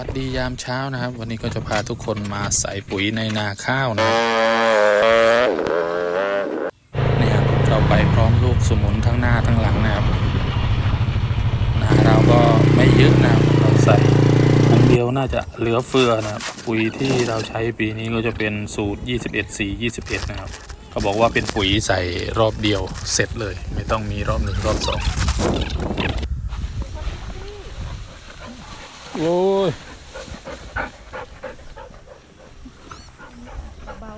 วัสดียามเช้านะครับ วันนี้ก็จะพาทุกคนมาใส่ปุ๋ยในนาข้าวนะครับนี่ครับเราไปพร้อมลูกสมุนทั้งหน้าทั้งหลังนะครับนาเราก็ไม่เยอะนะครับเราใส่ถุงเดียวน่าจะเหลือเฟือนะครับปุ๋ยที่เราใช้ปีนี้ก็จะเป็นสูตร 21 4 21 นะครับเขาบอกว่าเป็นปุ๋ยใส่รอบเดียวเสร็จเลย ไม่ต้องมีรอบหนึ่งรอบสองโอ้ย เบา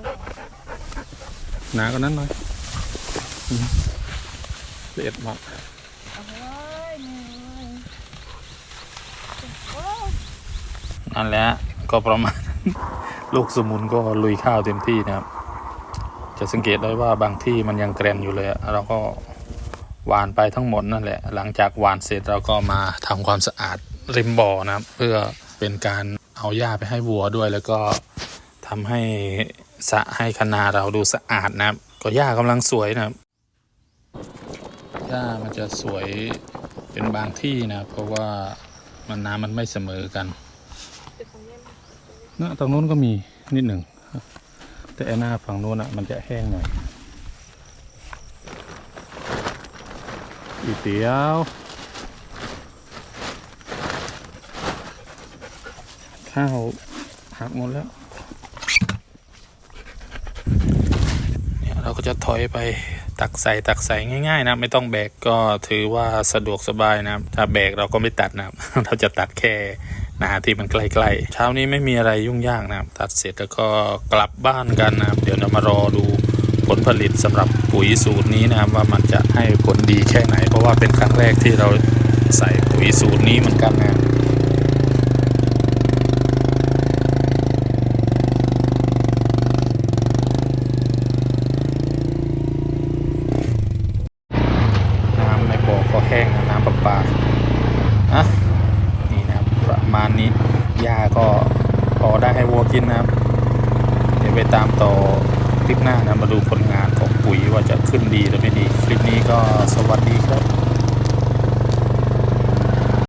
หนากว่านั้นหน่อยละเอียดมากนั่นแหละก็ประมาณ ลูกสมุนก็ลุยข้าวเต็มที่นะครับ จะสังเกตได้ว่าบางที่มันยังแกรนอยู่เลยอะเราก็หวานไปทั้งหมดนั่นแหละ หลังจากหวานเสร็จเราก็มาทำความสะอาดริมบ่อนะครับ เพื่อเป็นการเอาหญ้าไปให้วัวด้วย แล้วก็ทำให้ สะให้คนาเราดูสะอาดนะครับ ก็หญ้ากำลังสวยนะครับหญ้ามันจะสวยเป็นบางที่นะ เพราะว่ามันน้ำมันไม่เสมอกันเนะตรงนู้นก็มีนิดหนึ่ง แต่หน้าฝั่งนู้นอะ มันจะแห้งหน่อย อีเตียวข้าวหักหมดแล้ว เนี่ยเรา ก็จะถอยไปตักใส่ตักใส่ง่ายๆนะไม่ต้องแบกก็ถือว่าสะดวกสบายนะครับ ถ้าแบกเราก็ไม่ตัดนะครับ เราจะตัดแค่นาที่มันใกล้ๆเช้านี้ไม่มีอะไรยุ่งยากนะครับ ตัดเสร็จแล้วก็กลับบ้านกันนะครับ เดี๋ยวเรามารอดูผลผลิตสำหรับปุ๋ยสูตรนี้นะครับ ว่ามันจะให้ผลดีแค่ไหน เพราะว่าเป็นครั้งแรกที่เราใส่ปุ๋ยสูตรนี้เหมือนกันนะครับ น้ำในบ่อก็แห้งนะน้ำ ประปาอะนี่นะครับประมาณนี้หญ้าก็พอได้ให้วัวกินนะครับ เดี๋ยวไปตามต่อคลิปหน้านะมาดูผลงานของปุ๋ยว่าจะขึ้นดีหรือไม่ดี คลิปนี้ก็สวัสดีครับ